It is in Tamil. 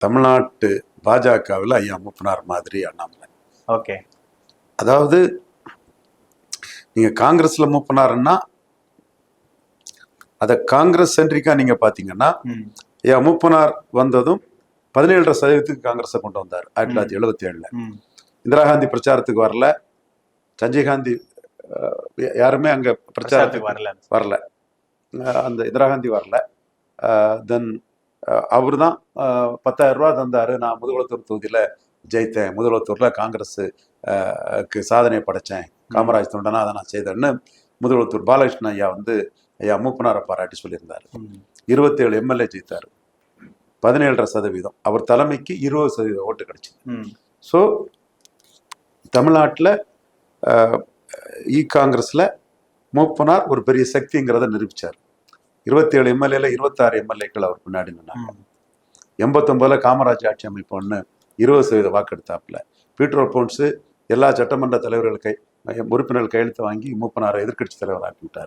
தமிழ்நாட்டு பாஜகவில் ஐயா மூப்பனார் மாதிரி அண்ணாமலை. ஓகே. அதாவது நீங்க காங்கிரஸ்ல மூப்பனாருன்னா அதை காங்கிரஸ் சென்ட்ரிக்கா நீங்க பாத்தீங்கன்னா ம். ஐயா மூப்பனார் வந்ததும் பதினேழரை சதவீதத்துக்கு காங்கிரஸை கொண்டு வந்தார் ஆயிரத்தி தொள்ளாயிரத்தி எழுபத்தி ஏழுல இந்திரா காந்தி பிரச்சாரத்துக்கு வரல. சஞ்சய் காந்தி யாருமே அங்க பிரச்சாரத்துக்கு வரல. வரல. அந்த இந்திரா காந்தி வரல. தென் அவர் தான் பத்தாயிரம் ரூபா தந்தாரு. நான் முதுகுளத்தூர் தொகுதியில் ஜெயித்தேன். முதுகுளத்தூரில் காங்கிரஸ் சாதனை படைச்சேன். காமராஜ் தொண்டனா அதை நான் செய்தேன்னு முதுகுளத்தூர் பாலகிருஷ்ணன் ஐயா வந்து ஐயா மூப்பனாரை பாராட்டி சொல்லியிருந்தார். இருபத்தேழு எம்எல்ஏ ஜெயித்தார். பதினேழரை சதவீதம். அவர் தலைமைக்கு இருபது சதவீதம் ஓட்டு கிடைச்சிது. ம். ஸோ தமிழ்நாட்டில் இ காங்கிரஸில் மூப்பனார் ஒரு பெரிய சக்திங்கிறத நிரூபித்தார் இருபத்தேழு எம்எல்ஏல இருபத்தாறு எம்எல்ஏக்கள் அவர் பின்னாடி நின்னாங்க. ம். எண்பத்தொம்பதுல காமராஜ் ஆட்சி அமைப்போன்னு இருபது சதவீத வாக்கெடுத்தாப்புல. பீட்ரோ போன்ஸு எல்லா சட்டமன்ற தலைவர்கள் கை உறுப்பினர்கள் கையெழுத்து வாங்கி மூப்பனாரை எதிர்க்கட்சி தலைவர் ஆக்கி விட்டார்